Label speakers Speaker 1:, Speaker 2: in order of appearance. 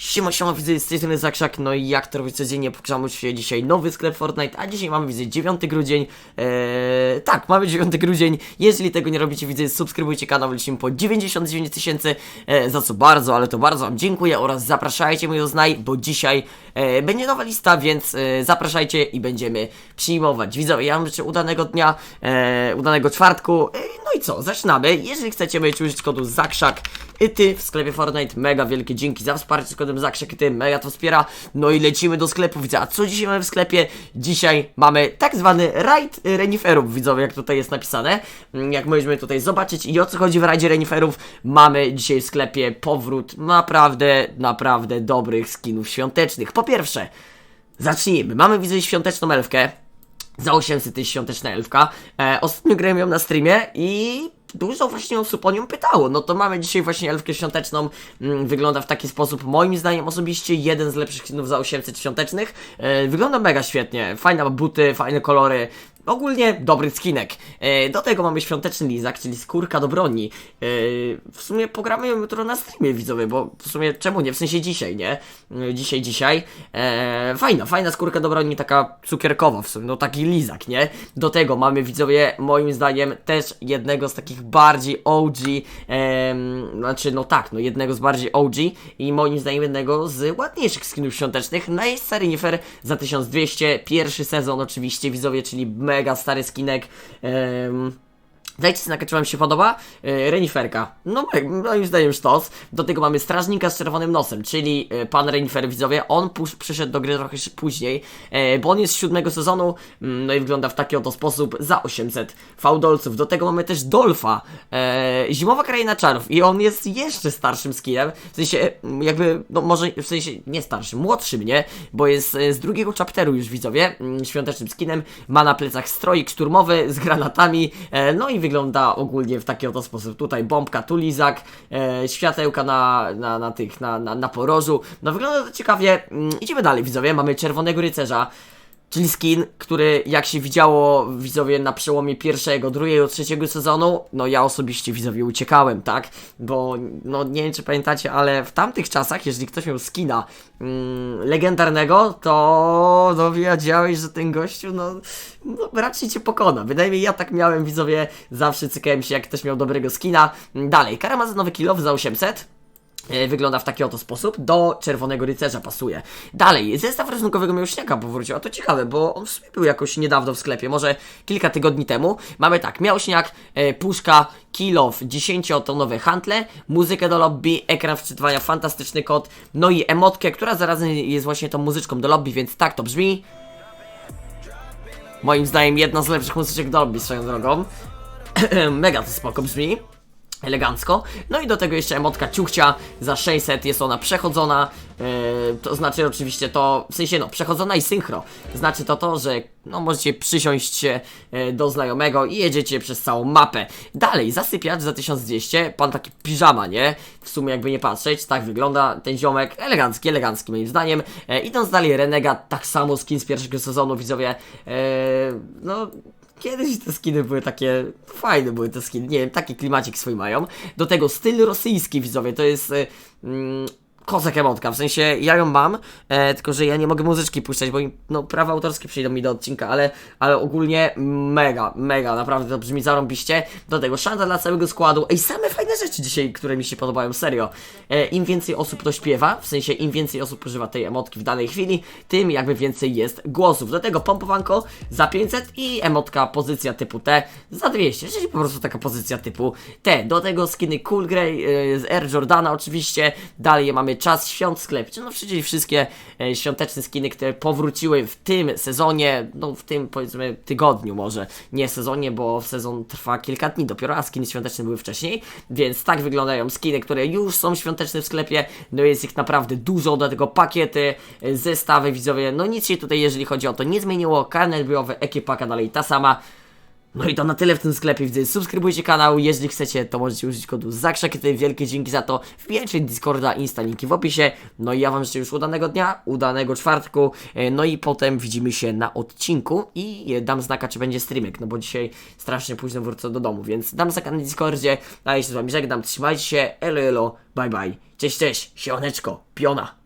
Speaker 1: Siema, siema, widzę z tej strony Zakrzak, no i jak to robić codziennie, pogrzamy się dzisiaj nowy sklep Fortnite, a dzisiaj mamy, widzę, 9 grudzień, eee, tak, mamy 9 grudzień, jeżeli tego nie robicie, widzę, subskrybujcie kanał, lecimy po 99 tysięcy, e, za co bardzo, ale to bardzo Wam dziękuję oraz zapraszajcie mnie do znaj, bo dzisiaj e, będzie nowa lista, więc e, zapraszajcie i będziemy przyjmować. Widzowie, ja wam życzę udanego dnia, e, udanego czwartku, e, no i co, zaczynamy, jeżeli chcecie mieć użyć kodu Zakrzak, i ty w sklepie Fortnite, mega wielkie dzięki za wsparcie z kodem Zakrzak i ty, mega to wspiera, no i lecimy do sklepu, widzę, a co dzisiaj mamy w sklepie? Dzisiaj mamy tak zwany rajd reniferów, widzowie, jak tutaj jest napisane, Mm, jak możemy tutaj zobaczyć. I o co chodzi w rajdzie reniferów, mamy dzisiaj w sklepie powrót naprawdę, naprawdę dobrych skinów świątecznych. Po pierwsze, zacznijmy, mamy widzę świąteczną elfkę, za 800 tysięcy świąteczna elfka. E, ostatnio grałem ją na streamie i dużo właśnie osób o nią pytało. No to mamy dzisiaj właśnie elfkę świąteczną. Mm, wygląda w taki sposób, moim zdaniem osobiście, jeden z lepszych skinów za 800 świątecznych. E, wygląda mega świetnie. Fajne buty, fajne kolory. Ogólnie dobry skinek. E, do tego mamy świąteczny lizak, czyli skórka do broni. E, w sumie pogramy ją jutro na streamie widzowie, bo w sumie czemu nie? W sensie dzisiaj, nie? E, dzisiaj, dzisiaj. Fajna, fajna skórka do broni, taka cukierkowa w sumie, no taki lizak, nie? Do tego mamy widzowie, moim zdaniem, też jednego z takich bardziej OG, znaczy no tak, no jednego z bardziej OG i moim zdaniem jednego z ładniejszych skinów świątecznych. Nice Renifer za 1200, pierwszy sezon oczywiście widzowie, czyli mega stary skinek. Em, Dajcie znać, czy wam się podoba. E, Reniferka. No, moim zdaniem sztos. Do tego mamy strażnika z czerwonym nosem, czyli e, pan Renifer, widzowie. On przyszedł do gry trochę później, e, bo on jest z siódmego sezonu, mm, no i wygląda w taki oto sposób za 800 fałdolców. Do tego mamy też Dolfa, Zimowa Kraina Czarów i on jest jeszcze starszym skinem, w sensie jakby, no może, w sensie nie starszym, młodszym, nie? Bo jest z drugiego chapteru już, widzowie, mm, świątecznym skinem. Ma na plecach stroik szturmowy z granatami, no i wygląda ogólnie w taki oto sposób. Tutaj bombka, tu lizak, e, światełka na, na, na tych, na, na, na porożu. No wygląda to ciekawie. Mm, Idziemy dalej, widzowie. Mamy czerwonego rycerza. Czyli skin, który jak się widziało widzowie na przełomie pierwszego, drugiego, trzeciego sezonu, no ja osobiście widzowie uciekałem, tak? Bo no nie wiem czy pamiętacie, ale w tamtych czasach, jeżeli ktoś miał skina mm, legendarnego, to no wiedziałeś, że ten gościu no, no raczej cię pokona. Bynajmniej ja tak miałem widzowie, zawsze cykałem się jak ktoś miał dobrego skina. Dalej, karamazynowy kilow za 800. E, Wygląda w taki oto sposób. Do Czerwonego Rycerza pasuje. Dalej, zestaw rysunkowego miałśniaka powrócił. A to ciekawe, bo on w sumie był jakoś niedawno w sklepie, może kilka tygodni temu. Mamy tak, miałśniak, e, puszka, kilow, 10-tonowe hantle, muzykę do lobby, ekran wczytywania, fantastyczny kod, no i emotkę, która zarazem jest właśnie tą muzyczką do lobby, więc tak to brzmi. Moim zdaniem jedna z lepszych muzyczek do lobby swoją drogą. Mega to spoko brzmi elegancko. No i do tego jeszcze emotka ciuchcia za 600, jest ona przechodzona, yy, to znaczy oczywiście to, w sensie no, przechodzona i synchro. Znaczy to to, że no możecie przysiąść się yy, do znajomego i jedziecie przez całą mapę. Dalej, zasypiacz za 1200, pan taki piżama, nie? W sumie jakby nie patrzeć, tak wygląda ten ziomek, elegancki, elegancki moim zdaniem. Yy, idąc dalej, Renegat, tak samo skin z pierwszego sezonu, widzowie, yy, no... Kiedyś te skiny były takie fajne, były te skiny, nie wiem, taki klimacik swój mają. Do tego styl rosyjski, widzowie, to jest y, mm, kozak emotka, w sensie ja ją mam, e, tylko że ja nie mogę muzyczki puszczać, bo im, no prawa autorskie przyjdą mi do odcinka, ale, ale ogólnie mega, mega, naprawdę to brzmi zarąbiście. Do tego szanta dla całego składu, ej, same fajne rzeczy dzisiaj, które mi się podobają, serio. E, Im więcej osób to śpiewa, w sensie im więcej osób używa tej emotki w danej chwili, tym jakby więcej jest głosów. Do tego pompowanko za 500 i emotka pozycja typu T za 200, czyli po prostu taka pozycja typu T. Do tego skiny Cool Grey e, z Air Jordana oczywiście, dalej mamy czas świąt sklep, no czyli wszystkie e, świąteczne skiny, które powróciły w tym sezonie, no w tym powiedzmy tygodniu może, nie sezonie, bo sezon trwa kilka dni. Dopiero, a skiny świąteczne były wcześniej, więc tak wyglądają skiny, które już są świąteczne w sklepie, no jest ich naprawdę dużo, do tego pakiety, e, zestawy widzowie, no nic się tutaj jeżeli chodzi o to nie zmieniło, karnet bojowy, ekipaka dalej ta sama, no i to na tyle w tym sklepie. Widzę, subskrybujcie kanał. Jeżeli chcecie, to możecie użyć kodu ZAKRZAKIETY. Wielkie dzięki za to. Wbijajcie Discorda, Insta, linki w opisie. No i ja Wam życzę już udanego dnia, udanego czwartku. E, No i potem widzimy się na odcinku i e, dam znaka, czy będzie streamek, no bo dzisiaj strasznie późno wrócę do domu, więc dam znaka na Discordzie. A ja się z Wami żegnam. Trzymajcie się. Elo, elo. Bye, bye. Cześć, cześć. Siemaneczko. Piona.